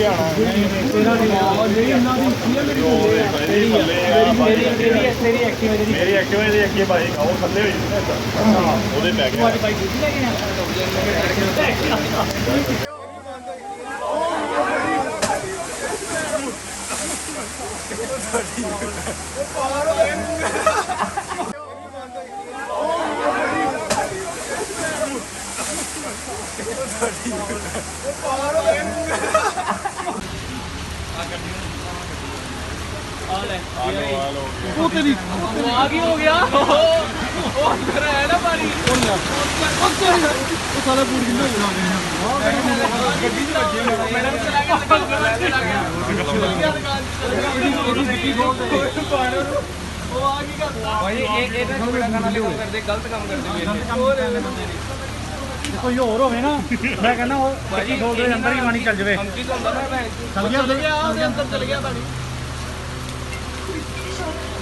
ਗਿਆ ਨਾ ਤੇਰਾ ਮੇਰੀ ਐਕਟਿਵਾ ਦੀ ਅੱਗੇ ਭਾਈ ਆ ਉਹ ਥੱਲੇ ਹੋਈ ਨਾ ਏਦਾਂ। ਉਹਦੇ ਪੈ ਗਿਆ ਤੇਰੀ। ਆ ਕੀ ਹੋ ਗਿਆ? ਉਹ ਅੰਦਰ ਆਇਆ ਨਾ ਪਾਣੀ। ਉਹ ਸਾਰਾ ਪੂਰ ਕਿੰਨਾ ਹੋ ਗਿਆ ਗੱਡੀ ਚ ਵੱਜੇ ਮੈਡਮ ਚਲਾ ਗਿਆ। ਚਲਾ ਗਿਆ ਉਹ ਆ ਕੀ ਕਰਦਾ? ਭਾਈ ਇਹ ਇਹ ਤਾਂ ਛੋਟਾ ਕੰਮ ਕਰਦੇ ਗਲਤ ਕੰਮ ਕਰਦੇ ਕੋਈ ਹੋਰ ਹੋਵੇ ਨਾ ਮੈਂ ਕਹਿੰਦਾ ਉਹ ਭਾਜੀ ਦੋ ਦੇ ਅੰਦਰ ਹੀ ਪਾਣੀ ਚੱਲ ਜਵੇ। ਹੁੰਦਾ ਮੈਂ ਚੱਲ ਗਿਆ ਉਹਦੇ ਅੰਦਰ ਚੱਲ ਗਿਆ ਪਾਣੀ।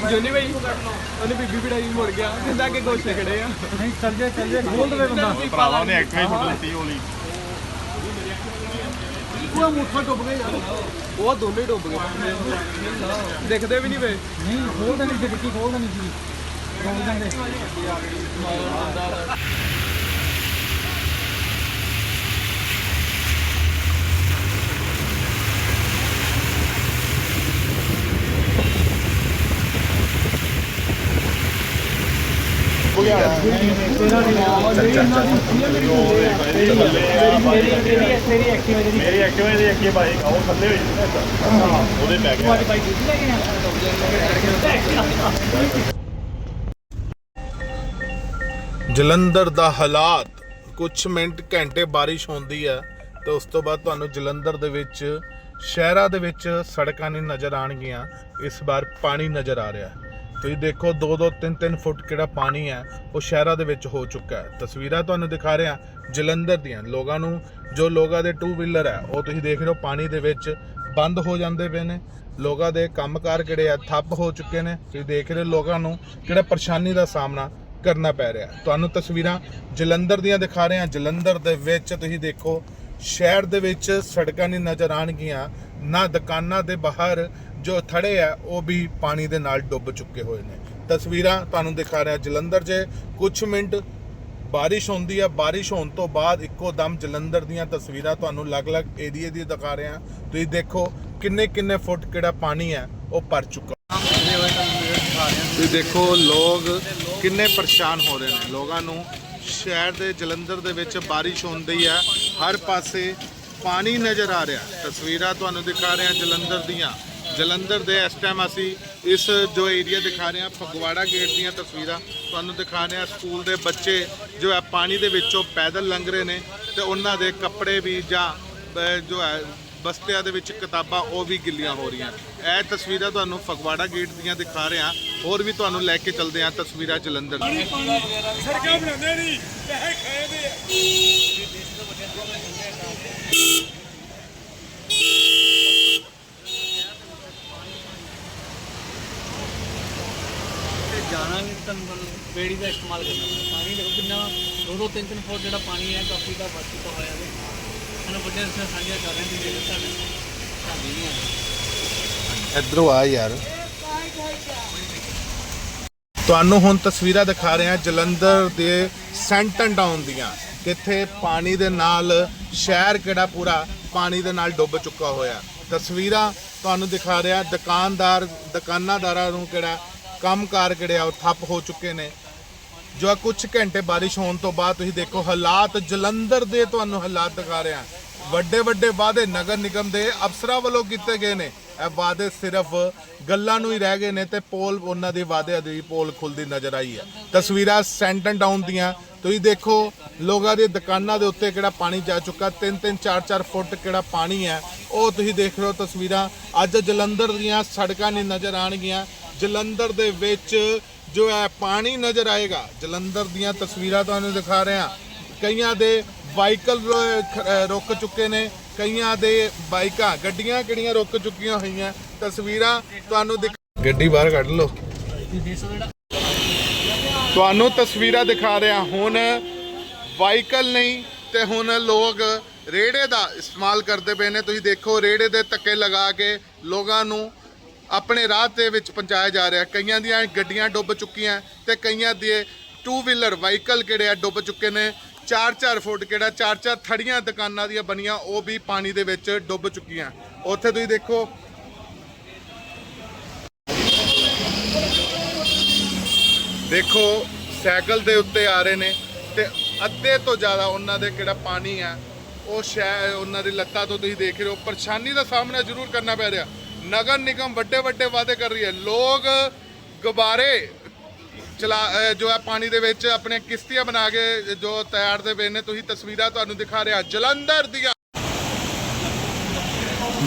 ਜੋਨੀ ਭਾਈ ਉਹਨੇ ਬੀਬੀ ਬਿੜਾਈ ਮੁੜ ਗਿਆ ਕਹਿੰਦਾ ਅੱਗੇ ਗੋਸ਼ੇ ਖੜੇ ਆ। ਨਹੀਂ ਚੱਲ ਜੇ ਚੱਲ ਜੇ ਖੋਲ ਦੇਵੇ ਬੰਦਾ। ਭਰਾਵਾ ਉਹਨੇ ਐਕਟਿਵਾ ਹੀ ਛੁੱਟ ਦਿੱਤੀ ਹੋਲੀ। ਪੂਰਾ ਮੁੱਠਾ ਡੁੱਬ ਗਿਆ ਯਾਰ। ਉਹ ਦੋਨੇ ਡੁੱਬ ਗਏ। ਦਿਖਦੇ ਵੀ ਨਹੀਂ ਵੇ ਨਹੀਂ ਖੋਲ ਦੇਣੀ ਡਿੱਕੀ ਖੋਲ ਦੇਣੀ ਸੀ। ਡੁੱਬ ਜਾਂਦੇ ਹੋ ਗਿਆ ਮੇਰੀ ਐਕਟਿਵਾ ਦੀ ਅੱਗੇ ਬਾਈਕ ਆ ਉਹ ਥੱਲੇ ਹੋਈ ਸੀ ਨਾ ਏਦਾਂ। ਉਹਦੇ ਪੈ ਗਿਆ ਜਲੰਧਰ ਦਾ ਹਾਲਾਤ ਕੁਝ ਮਿੰਟ ਘੰਟੇ ਬਾਰਿਸ਼ ਹੁੰਦੀ ਹੈ, ਤੇ ਉਸ ਤੋਂ ਬਾਅਦ ਤੁਹਾਨੂੰ ਜਲੰਧਰ ਦੇ ਵਿੱਚ, ਸ਼ਹਿਰਾਂ ਦੇ ਵਿੱਚ ਸੜਕਾਂ ਨਹੀਂ ਨਜ਼ਰ ਆਣਗੀਆਂ ਇਸ ਵਾਰ ਪਾਣੀ ਨਜ਼ਰ ਆ ਰਿਹਾ ਹੈ ਤੁਸੀਂ ਦੇਖੋ 2-2 3-3 ਫੁੱਟ ਕਿਹੜਾ ਪਾਣੀ ਹੈ, ਉਹ ਸ਼ਹਿਰਾਂ ਦੇ ਵਿੱਚ ਹੋ ਚੁੱਕਾ ਹੈ। ਤਸਵੀਰਾਂ ਤੁਹਾਨੂੰ ਦਿਖਾ ਰਿਹਾ, ਜਲੰਧਰ ਦੀਆਂ। ਲੋਕਾਂ ਨੂੰ, ਜੋ ਲੋਕਾਂ ਦੇ ਟੂ ਵੀਲਰ ਹੈ, ਉਹ ਤੁਸੀਂ ਦੇਖ ਰਹੇ ਹੋ, ਪਾਣੀ ਦੇ ਵਿੱਚ ਬੰਦ ਹੋ ਜਾਂਦੇ ਪਏ ਨੇ। ਲੋਕਾਂ ਦੇ ਕੰਮਕਾਰ ਕਿਹੜੇ ਆ ਠੱਪ ਹੋ ਚੁੱਕੇ ਨੇ। ਤੁਸੀਂ ਦੇਖ ਰਹੇ ਹੋ, ਲੋਕਾਂ ਨੂੰ ਕਿਹੜਾ ਪਰੇਸ਼ਾਨੀ ਦਾ ਸਾਹਮਣਾ ਕਰਨਾ ਪੈ ਰਿਹਾ। ਤੁਹਾਨੂੰ ਤਸਵੀਰਾਂ ਜਲੰਧਰ ਦੀਆਂ ਦਿਖਾ ਰਹੇ ਹਾਂ। ਜਲੰਧਰ ਦੇ ਵਿੱਚ ਤੁਸੀਂ ਦੇਖੋ, ਸ਼ਹਿਰ ਦੇ ਵਿੱਚ ਸੜਕਾਂ ਨਹੀਂ ਨਜ਼ਰ ਆਣਗੀਆਂ ਨਾ ਦੁਕਾਨਾਂ ਦੇ ਬਾਹਰ ਜੋ ਥੜੇ ਆ, ਉਹ ਵੀ ਪਾਣੀ ਦੇ ਨਾਲ ਡੁੱਬ ਚੁੱਕੇ ਹੋਏ ਨੇ। ਤਸਵੀਰਾਂ ਤੁਹਾਨੂੰ ਦਿਖਾ ਰਿਹਾ ਜਲੰਧਰ 'ਚ ਕੁਝ ਮਿੰਟ ਬਾਰਿਸ਼ ਹੁੰਦੀ ਹੈ ਬਾਰਿਸ਼ ਹੋਣ ਤੋਂ ਬਾਅਦ ਇੱਕੋ ਦਮ ਜਲੰਧਰ ਦੀਆਂ ਤਸਵੀਰਾਂ ਤੁਹਾਨੂੰ ਅਲੱਗ-ਅਲੱਗ ਏਰੀਏ ਦੀ ਦਿਖਾ ਰਹੇ। ਹਾਂ ਤੁਸੀਂ ਦੇਖੋ ਕਿੰਨੇ ਕਿੰਨੇ ਫੁੱਟ ਕਿਹੜਾ ਪਾਣੀ ਹੈ ਉਹ ਭਰ ਚੁੱਕਾ। ਤੁਸੀਂ ਦੇਖੋ ਲੋਕ ਕਿੰਨੇ ਪਰੇਸ਼ਾਨ ਹੋ ਰਹੇ ਨੇ। ਲੋਕਾਂ ਨੂੰ ਸ਼ਹਿਰ ਦੇ ਜਲੰਧਰ ਦੇ ਵਿੱਚ ਬਾਰਿਸ਼ ਹੁੰਦੀ ਹੈ ਹਰ ਪਾਸੇ ਪਾਣੀ ਨਜ਼ਰ ਆ ਰਿਹਾ। ਤਸਵੀਰਾਂ ਤੁਹਾਨੂੰ ਦਿਖਾ ਰਹੇ ਹਾਂ ਜਲੰਧਰ ਦੀਆਂ। ਜਲੰਧਰ ਦੇ ਇਸ ਟਾਈਮ ਅਸੀਂ ਇਸ ਜੋ ਏਰੀਆ ਦਿਖਾ ਰਹੇ ਹਾਂ, ਫਗਵਾੜਾ ਗੇਟ ਦੀਆਂ ਤਸਵੀਰਾਂ ਤੁਹਾਨੂੰ ਦਿਖਾ ਰਹੇ ਹਾਂ। ਸਕੂਲ ਦੇ ਬੱਚੇ ਜੋ ਹੈ, ਪਾਣੀ ਦੇ ਵਿੱਚੋਂ ਪੈਦਲ ਲੰਘ ਰਹੇ ਨੇ ਤੇ ਉਹਨਾਂ ਦੇ ਕੱਪੜੇ ਵੀ ਜਾਂ ਜੋ ਹੈ, ਬਸਤਿਆਂ ਦੇ ਵਿੱਚ ਕਿਤਾਬਾਂ ਉਹ ਵੀ ਗਿੱਲੀਆਂ ਹੋ ਰਹੀਆਂ। ਇਹ ਤਸਵੀਰਾਂ ਤੁਹਾਨੂੰ ਫਗਵਾੜਾ ਗੇਟ ਦੀਆਂ ਦਿਖਾ ਰਹੇ ਹਾਂ। ਹੋਰ ਵੀ ਤੁਹਾਨੂੰ ਲੈ ਕੇ ਚੱਲਦੇ ਹਾਂ ਤਸਵੀਰਾਂ ਜਲੰਧਰ ਦੀਆਂ। ਸੜਕਾਂ ਬਣਾਉਂਦੇ ਨਹੀਂ, ਪੈਸੇ ਖਾਏ ਦੇ ਆ ਤੇ ਜਾਣਾ ਵੀ ਤਾਂ ਬੇੜੀ ਦਾ ਇਸਤੇਮਾਲ ਕਰਨਾ ਪੈਂਦਾ। ਪਾਣੀ ਦੇਖੋ ਕਿੰਨਾ ਦੋ ਦੋ ਤਿੰਨ ਤਿੰਨ ਫੁੱਟ ਜਿਹੜਾ ਪਾਣੀ ਹੈ, ਕਾਫੀ ਦਾ ਵੱਧ ਚੁੱਕਾ ਹੋਇਆ ਹੈ ਇਹਨਾਂ ਵੱਡੇ ਸੇ ਸਾਂਝਾ ਕਰ ਰਹੇ ਨੇ ਜਿਹੜੇ ਸਾਡੇ ਸਾਡੀ ਨਹੀਂ ਆ ਇਧਰੋਂ ਆ ਯਾਰ। ਤੁਹਾਨੂੰ ਹੁਣ ਤਸਵੀਰਾਂ ਦਿਖਾ ਰਹੇ ਹਾਂ ਜਲੰਧਰ ਦੇ ਸੈਂਟਨ ਟਾਊਨ ਦੀਆਂ, ਕਿੱਥੇ ਪਾਣੀ ਦੇ ਨਾਲ ਸ਼ਹਿਰ ਕਿਹੜਾ ਪੂਰਾ ਪਾਣੀ ਦੇ ਨਾਲ ਡੁੱਬ ਚੁੱਕਾ ਹੋਇਆ। ਤਸਵੀਰਾਂ ਤੁਹਾਨੂੰ ਦਿਖਾ ਰਿਹਾ, ਦੁਕਾਨਦਾਰ ਦੁਕਾਨਾਦਾਰਾਂ ਨੂੰ ਕਿਹੜਾ ਕੰਮਕਾਰ ਕਿਹੜੇ ਆ, ਉਹ ਠੱਪ ਹੋ ਚੁੱਕੇ ਨੇ। ਜੋ ਕੁਝ ਘੰਟੇ ਬਾਰਿਸ਼ ਹੋਣ ਤੋਂ ਬਾਅਦ ਤੁਸੀਂ ਦੇਖੋ, ਹਾਲਾਤ ਜਲੰਧਰ ਦੇ ਤੁਹਾਨੂੰ ਹਾਲਾਤ ਦਿਖਾ ਰਿਹਾ। ਵੱਡੇ ਵੱਡੇ ਵਾਅਦੇ ਨਗਰ ਨਿਗਮ ਦੇ ਅਫਸਰਾਂ ਵੱਲੋਂ ਕੀਤੇ ਗਏ ਨੇ। ਇਹ ਵਾਅਦੇ ਸਿਰਫ ਗੱਲਾਂ ਨੂੰ ਹੀ ਰਹਿ ਗਏ ਨੇ ਤੇ ਪੋਲ, ਉਹਨਾਂ ਦੇ ਵਾਅਦੇ ਦੀ ਪੋਲ ਖੁੱਲਦੀ ਨਜ਼ਰ ਆਈ ਹੈ। ਤਸਵੀਰਾਂ ਸੈਂਟਨ ਡਾਊਨ ਦੀਆਂ। ਤੁਸੀਂ ਦੇਖੋ, ਲੋਕਾਂ ਦੀ ਦੁਕਾਨਾਂ ਦੇ ਉੱਤੇ ਕਿਹੜਾ ਪਾਣੀ ਜਾ ਚੁੱਕਾ 3-3 4-4 ਫੁੱਟ ਕਿਹੜਾ ਪਾਣੀ ਹੈ। ਉਹ ਤੁਸੀਂ ਦੇਖ ਰਹੇ ਹੋ ਤਸਵੀਰਾਂ। ਅੱਜ ਜਲੰਧਰ ਦੀਆਂ ਸੜਕਾਂ ਨਹੀਂ ਨਜ਼ਰ ਆਣਗੀਆਂ ਜਲੰਧਰ ਦੇ ਵਿੱਚ ਜੋ ਹੈ ਪਾਣੀ ਨਜ਼ਰ ਆਏਗਾ। ਜਲੰਧਰ ਦੀਆਂ ਤਸਵੀਰਾਂ ਤੁਹਾਨੂੰ ਦਿਖਾ ਰਹੇ। ਹਾਂ ਕਈਆਂ ਦੇ ਵਾਹੀਕਲ ਰੁਕ ਚੁੱਕੇ ਨੇ, ਕਈਆਂ ਦੇ ਬਾਈਕਾਂ। ਗੱਡੀਆਂ ਕਿਹੜੀਆਂ ਰੁਕ ਚੁੱਕੀਆਂ ਹੋਈਆਂ? ਤਸਵੀਰਾਂ ਤੁਹਾਨੂੰ ਦਿਖ ਗੱਡੀ ਬਾਹਰ ਕੱਢ ਲਓ। ਤੁਹਾਨੂੰ ਤਸਵੀਰਾਂ ਦਿਖਾ ਰਿਹਾ। ਹੁਣ ਵਾਈਕਲ ਨਹੀਂ ਤੇ ਹੁਣ ਲੋਕ ਰੇੜੇ ਦਾ ਇਸਤੇਮਾਲ ਕਰਦੇ ਪਏ ਨੇ। ਤੁਸੀਂ ਦੇਖੋ ਰੇੜੇ ਦੇ ਧੱਕੇ ਲਗਾ ਕੇ ਲੋਕਾਂ ਨੂੰ ਆਪਣੇ ਰਾਹ ਦੇ ਵਿੱਚ ਪਹੁੰਚਾਇਆ ਜਾ ਰਿਹਾ ਕਈਆਂ ਦੀਆਂ ਗੱਡੀਆਂ ਡੁੱਬ ਚੁੱਕੀਆਂ ਤੇ ਕਈਆਂ ਦੇ ਟੂ ਵੀਲਰ ਵਾਹੀਕਲ ਕਿਹੜੇ ਆ ਡੁੱਬ ਚੁੱਕੇ ਨੇ। 4-4 ਫੁੱਟ ਕਿਹੜਾ 4-4 ਥੜੀਆਂ ਦੁਕਾਨਾਂ ਦੀਆਂ ਬਣੀਆਂ, ਉਹ ਵੀ ਪਾਣੀ ਦੇ ਵਿੱਚ ਡੁੱਬ ਚੁੱਕੀਆਂ ਉੱਥੇ ਤੁਸੀਂ ਦੇਖੋ। ਦੇਖੋ, ਸਾਈਕਲ ਦੇ ਉੱਤੇ ਆ ਰਹੇ ਨੇ ਤੇ ਅੱਧੇ ਤੋਂ ਜ਼ਿਆਦਾ ਉਹਨਾਂ ਦੇ ਕਿਹੜਾ ਪਾਣੀ ਆ, ਉਹ ਸ਼ਾਇਦ ਉਹਨਾਂ ਦੀ ਲੱਤਾਂ ਤੋਂ ਤੁਸੀਂ ਦੇਖ ਰਹੇ ਹੋ। ਪਰੇਸ਼ਾਨੀ ਦਾ ਸਾਹਮਣਾ ਜ਼ਰੂਰ ਕਰਨਾ ਪੈ ਰਿਹਾ। ਨਗਰ ਨਿਗਮ ਵੱਡੇ ਵੱਡੇ ਵਾਅਦੇ ਕਰ ਰਹੀ ਹੈ। ਲੋਕ ਗੁਬਾਰੇ ਚਲਾ ਜੋ ਹੈ ਪਾਣੀ ਦੇ ਵਿੱਚ ਆਪਣੇ ਕਿਸ਼ਤੀਆਂ ਬਣਾ ਕੇ ਜੋ ਤੈਰਦੇ ਪਏ ਨੇ। ਤੁਸੀਂ ਤਸਵੀਰਾਂ ਤੁਹਾਨੂੰ ਦਿਖਾ ਰਿਹਾ, ਜਲੰਧਰ ਦੀਆਂ।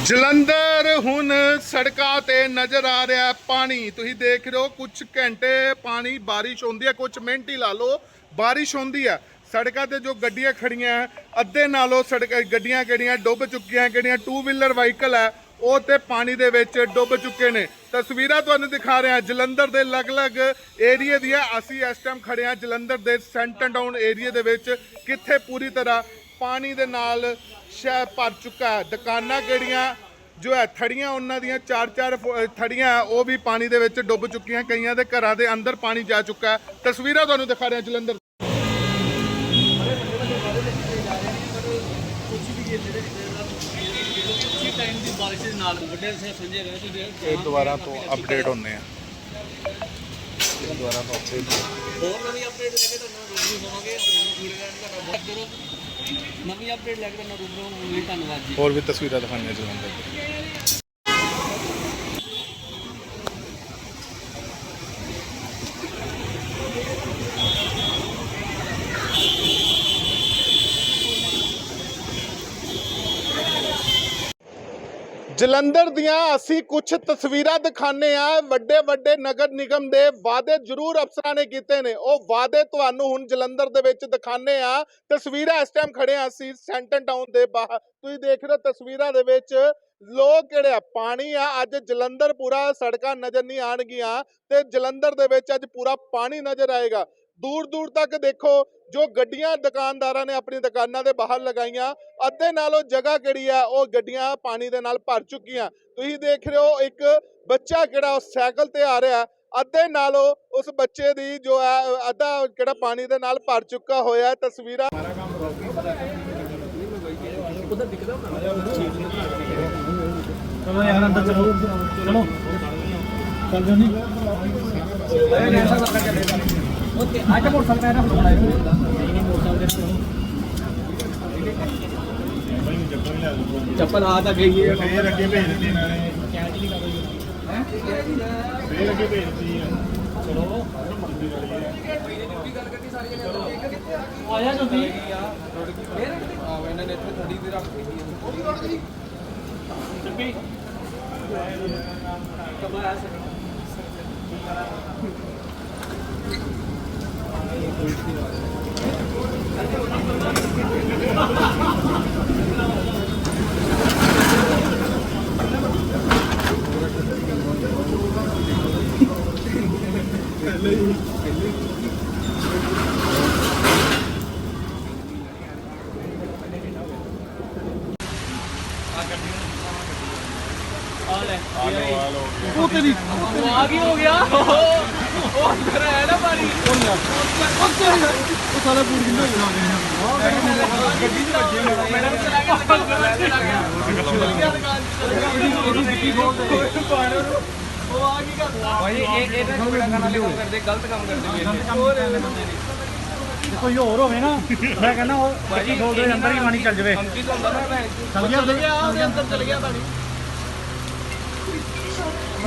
ਜਲੰਧਰ ਹੁਣ ਸੜਕਾਂ ਤੇ ਨਜ਼ਰ ਆ ਰਿਹਾ ਪਾਣੀ। ਤੁਸੀਂ ਦੇਖ ਰਹੇ ਹੋ ਕੁਝ ਘੰਟੇ ਪਾਣੀ ਬਾਰਿਸ਼ ਹੁੰਦੀ ਹੈ। ਕੁਝ ਮਿੰਟ ਹੀ ਲਾ ਲਓ, ਬਾਰਿਸ਼ ਹੁੰਦੀ ਹੈ। ਸੜਕਾਂ ਤੇ ਜੋ ਗੱਡੀਆਂ ਖੜੀਆਂ ਅੱਧੇ ਨਾਲੋਂ ਸੜਕ, ਗੱਡੀਆਂ ਕਿਹੜੀਆਂ ਡੁੱਬ ਚੁੱਕੀਆਂ, ਕਿਹੜੀਆਂ ਟੂ ਵੀਲਰ ਵਾਹੀਕਲ ਹੈ ਉਹ ਤੇ ਪਾਣੀ ਦੇ ਵਿੱਚ ਡੁੱਬ ਚੁੱਕੇ ਨੇ। ਤਸਵੀਰਾਂ ਤੁਹਾਨੂੰ ਦਿਖਾ ਰਹੇ ਹਾਂ ਜਲੰਧਰ ਦੇ ਅਲੱਗ-ਅਲੱਗ ਏਰੀਏ ਦੀਆਂ ਅਸੀਂ ਇਸ ਟਾਈਮ ਖੜੇ ਹਾਂ ਜਲੰਧਰ ਦੇ ਸੈਂਟਰ ਡਾਊਨ ਏਰੀਏ ਦੇ ਵਿੱਚ, ਕਿੱਥੇ ਪੂਰੀ ਤਰ੍ਹਾਂ ਪਾਣੀ ਦੇ ਨਾਲ ਸ਼ਹਿਰ ਭਰ ਚੁੱਕਾ ਹੈ। ਦੁਕਾਨਾਂ ਕਿਹੜੀਆਂ, ਜੋ ਹੈ, ਥੜੀਆਂ, ਉਹਨਾਂ ਦੀਆਂ ਚਾਰ ਚਾਰ ਫੁ- ਥੜੀਆਂ ਉਹ ਵੀ ਪਾਣੀ ਦੇ ਵਿੱਚ ਡੁੱਬ ਚੁੱਕੀਆਂ, ਕਈਆਂ ਦੇ ਘਰਾਂ ਦੇ ਅੰਦਰ ਪਾਣੀ ਜਾ ਚੁੱਕਾ ਹੈ। ਤਸਵੀਰਾਂ ਤੁਹਾਨੂੰ ਦਿਖਾ ਰਿਹਾ ਜਲੰਧਰ ਦੀ ਬਾਰਿਸ਼ ਦੇ ਨਾਲ ਵੱਡੇ ਸੇ ਸੰਜੇ ਗਏ ਤੇ ਇਹ ਦੁਬਾਰਾ ਤੋਂ ਅਪਡੇਟ ਹੁੰਨੇ ਆ। ਦੁਬਾਰਾ ਤੋਂ ਅਪਡੇਟ ਹੋਰ ਨਵੀਂ ਅਪਡੇਟ ਲੈ ਕੇ ਤੁਹਾਨੂੰ ਰੂਬਰੂ ਹੋਵਾਂਗੇ। ਵੀਡੀਓ ਦਾ ਬਹੁਤ ਕਰੋ ਨਵੀਂ ਅਪਡੇਟ ਲੈ ਕੇ ਤੁਹਾਨੂੰ ਰੂਬਰੂ ਲਈ ਧੰਨਵਾਦ ਜੀ। ਹੋਰ ਵੀ ਤਸਵੀਰਾਂ ਦਿਖਾਈਆਂ ਜਲੰਧਰ ਜਲੰਧਰ ਦੀਆਂ ਅਸੀਂ ਕੁਝ ਤਸਵੀਰਾਂ ਦਿਖਾਣੇ ਆ ਵੱਡੇ ਵੱਡੇ ਨਗਰ ਨਿਗਮ ਦੇ ਵਾਅਦੇ ਜ਼ਰੂਰ ਅਫਸਰਾਂ ਨੇ ਕੀਤੇ ਨੇ। ਉਹ ਵਾਅਦੇ ਤੁਹਾਨੂੰ ਹੁਣ ਜਲੰਧਰ ਦੇ ਵਿੱਚ ਦਿਖਾਣੇ ਆ ਤਸਵੀਰਾਂ ਇਸ ਟਾਈਮ ਖੜੇ ਆ ਅਸੀਂ ਸੈਂਟਰ ਟਾਊਨ ਦੇ ਬਾਹਰ। ਤੁਸੀਂ ਦੇਖ ਰਹੇ ਹੋ ਤਸਵੀਰਾਂ ਦੇ ਵਿੱਚ ਲੋਕ ਕਿਹੜੇ ਆ, ਪਾਣੀ ਆ, ਅੱਜ ਜਲੰਧਰ ਪੂਰਾ ਸੜਕਾਂ ਨਜ਼ਰ ਨਹੀਂ ਆਣਗੀਆਂ ਤੇ ਜਲੰਧਰ ਦੇ ਵਿੱਚ ਅੱਜ ਪੂਰਾ ਪਾਣੀ ਨਜ਼ਰ ਆਏਗਾ। ਦੂਰ ਦੂਰ ਤੱਕ ਦੇਖੋ, ਜੋ ਗੱਡੀਆਂ ਦੁਕਾਨਦਾਰਾਂ ਨੇ ਆਪਣੀ ਦੁਕਾਨਾਂ ਦੇ ਬਾਹਰ ਲਗਾਈਆਂ, ਅੱਧੇ ਨਾਲੋਂ ਜਗ੍ਹਾ ਕਿਹੜੀ ਆ, ਉਹ ਗੱਡੀਆਂ ਪਾਣੀ ਦੇ ਨਾਲ ਭਰ ਚੁੱਕੀਆਂ। ਤੁਸੀਂ ਦੇਖ ਰਹੇ ਹੋ, ਇੱਕ ਬੱਚਾ ਕਿਹੜਾ ਸਾਈਕਲ ਤੇ ਆ ਰਿਹਾ, ਅੱਧੇ ਨਾਲੋਂ ਉਸ ਬੱਚੇ ਦੀ ਜੋ ਹੈ ਅੱਧਾ ਕਿਹੜਾ ਪਾਣੀ ਦੇ ਨਾਲ ਭਰ ਚੁੱਕਾ ਹੋਇਆ ਹੈ। ਤਸਵੀਰਾਂ। ਚਲੋ ਯਾਰ, ਅੰਦਰ ਚਲੋ। ਚਲੋ। ਚੱਲ ਜਾਓ ਨਹੀਂ ਐਸਾ ਕਰ ਚੱਲੇ ਓਕੇ ਅੱਜ ਮੋਟਰਸਾਈਕਲ ਹੈ ਨਾ ਚੱਪਲ ਆ ਤਾਂ ਗਈ ਹੈ ਫੇਰ ਅੱਗੇ ਭੇਜ ਦਿੱਤੀ ਇਹਨਾਂ ਨੇ ਫੇਰ ਅੱਗੇ ਭੇਜ ਦਿੱਤੀ ਹੈ ਆਇਆ ਤੁਸੀਂ ਆ ਲੈ ਉਹ ਤੇਰੀ ਉਹ ਆ ਕੀ ਹੋ ਗਿਆ ਉਹ ਅੰਦਰ ਆਇਆ ਨਾ ਪਾਣੀ ਉਹ ਤੇਰੀ ਉਹ ਸਾਲਾ ਬੂਟ ਕਿੰਨਾ ਹੋ ਗਿਆ ਗੱਡੀ ਚ ਵੱਜੇ ਮੈਡਮ ਚਲਾ ਗਿਆ ਉਹ ਆ ਕੀ ਕਰਦਾ ਭਾਈ ਇਹ ਇਹ ਤਾਂ ਬੜਾ ਕੰਮ ਕਰਦੇ ਗਲਤ ਕੰਮ ਕਰਦੇ ਕੋਈ ਹੋਰ ਹੋਵੇ ਨਾ ਮੈਂ ਕਹਿੰਦਾ ਉਹ ਡਿੱਗੀ ਖੋਲ ਦੇ ਅੰਦਰ ਹੀ ਪਾਣੀ ਚੱਲ ਜਾਵੇ ਕੀ ਹੁੰਦਾ ਨਾ ਚੱਲ ਗਿਆ ਉਹਦੇ ਅੰਦਰ ਚਲ ਗਿਆ ਪਾਣੀ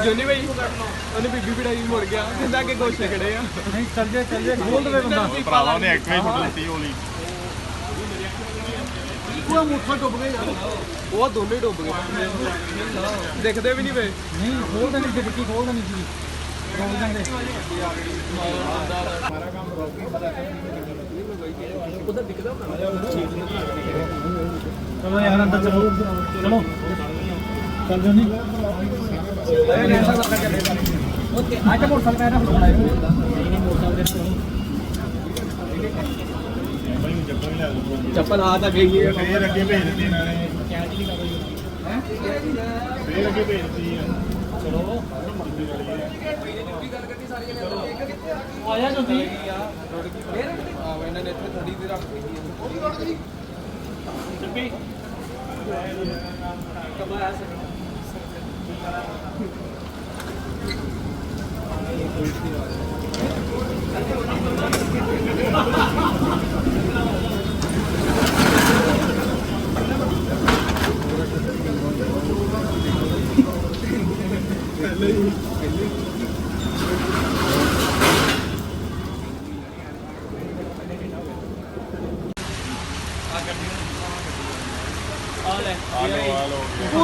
ਜੋਨੀ ਭਾਈ ਉਹਨੇ ਬੀਬੀ ਬਿੜਾਈ ਮੁੜ ਗਿਆ ਕਹਿੰਦਾ ਕਿ ਗੋਸ਼ੇ ਖੜੇ ਆ। ਨਹੀਂ ਚੱਲ ਜੇ ਚੱਲ ਜੇ ਖੋਲ ਦੇਵੇ ਬੰਦਾ। ਭਰਾਵਾ ਉਹਨੇ ਐਕਟਿਵਾ ਹੀ ਫੁੱਟ ਦਿੱਤੀ ਹੋਲੀ। ਪੂਰਾ ਮੁੱਠਾ ਡੁੱਬ ਗਿਆ ਯਾਰ। ਉਹ ਦੋਨੇ ਡੁੱਬ ਗਏ। ਦਿਖਦੇ ਵੀ ਨਹੀਂ ਪਏ। ਨਹੀਂ ਖੋਲ ਦੇਣੀ ਸੀ ਡਿੱਗੀ ਖੋਲ ਦੇਣੀ ਸੀ। ਰੋਕ ਜਾਂਦੇ। ਉਹਦਾ ਦਿਖਦਾ ਚਲੋ ਯਾਰ ਅੰਦਰ ਚਲੋ। ਚਲੋ। ਚੱਲ ਜਾਓ ਓਕੇ ਅੱਜ ਮੋਟਰਸਾਈਕਲ ਹੈ ਨਾ ਚੱਪਲ ਆ ਤਾਂ ਗਈ ਹੈ। ਫੇਰ ਅੱਗੇ ਭੇਜ ਦਿੱਤੀ ਇਹਨਾਂ ਨੇ ਫੇਰ ਅੱਗੇ ਭੇਜ ਦਿੱਤੀ ਚਲੋ ਆਇਆ ਤੁਸੀਂ ਆ ਲੈ ਉਹ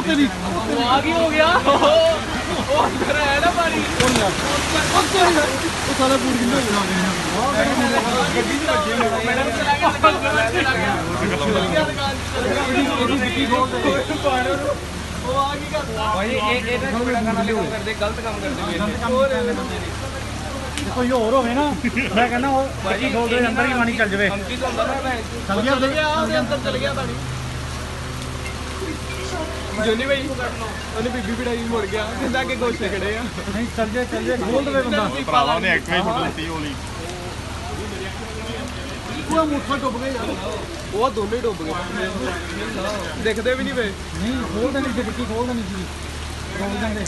ਤੇਰੀ ਉਹ ਆ ਕੀ ਹੋ ਗਿਆ ਉਹ ਅੰਦਰ ਆਇਆ ਨਾ ਪਾਣੀ ਉਹ ਸਾਲਾ ਪੂੜ ਕਿੰਨਾ ਹੋ ਗਿਆ ਗੱਡੀ ਚ ਵੱਜੇ ਮੈਡਮ ਚਲਾ ਗਿਆ ਚਲਾ ਗਿਆ ਉਹ ਆ ਕੀ ਕਰਦਾ ਭਾਈ ਇਹ ਇਹ ਤਾਂ ਬੜਾ ਕੰਮ ਕਰਦੇ ਗਲਤ ਕੰਮ ਕਰਦੇ ਵੇ ਕੋਈ ਹੋਰ ਹੋਵੇ ਨਾ ਮੈਂ ਕਹਿੰਦਾ ਉਹ ਭਾਈ ਖੋਲ ਦੇ ਅੰਦਰ ਹੀ ਪਾਣੀ ਚੱਲ ਜਾਵੇ ਹੁੰਦਾ ਨਾ ਚੱਲ ਗਿਆ ਅੰਦਰ ਚਲ ਗਿਆ ਪਾਣੀ ਜੋਨੀ ਭਾਈ ਉਹਨੇ ਬੀਬੀ ਬਿੜਾਈ ਮੁੜ ਗਿਆ ਕਹਿੰਦਾ ਕਿ ਗੋਸ਼ੇ ਖੜੇ ਆ। ਨਹੀਂ ਚੱਲ ਜਾ ਚੱਲ ਜਾ ਖੋਲ ਦੇਵੇ ਬੰਦਾ। ਭਰਾਵਾ ਨੇ ਐਕਟਿਵਾ ਹੀ। ਫੁੱਟ ਦਿੱਤੀ ਹੋਲੀ ਪੂਰਾ ਮੁੱਠਾ ਡੁੱਬ ਗਿਆ ਯਾਰ। ਉਹ ਦੋਨੇ ਡੁੱਬ ਗਏ। ਦਿਖਦੇ ਵੀ ਨਹੀਂ ਵੇ ਨਹੀਂ ਖੋਲ ਦੇਣੀ ਸੀ ਡਿੱਗੀ ਖੋਲ ਦੇਣੀ ਸੀ। ਰੋਲ ਜਾਂਦੇ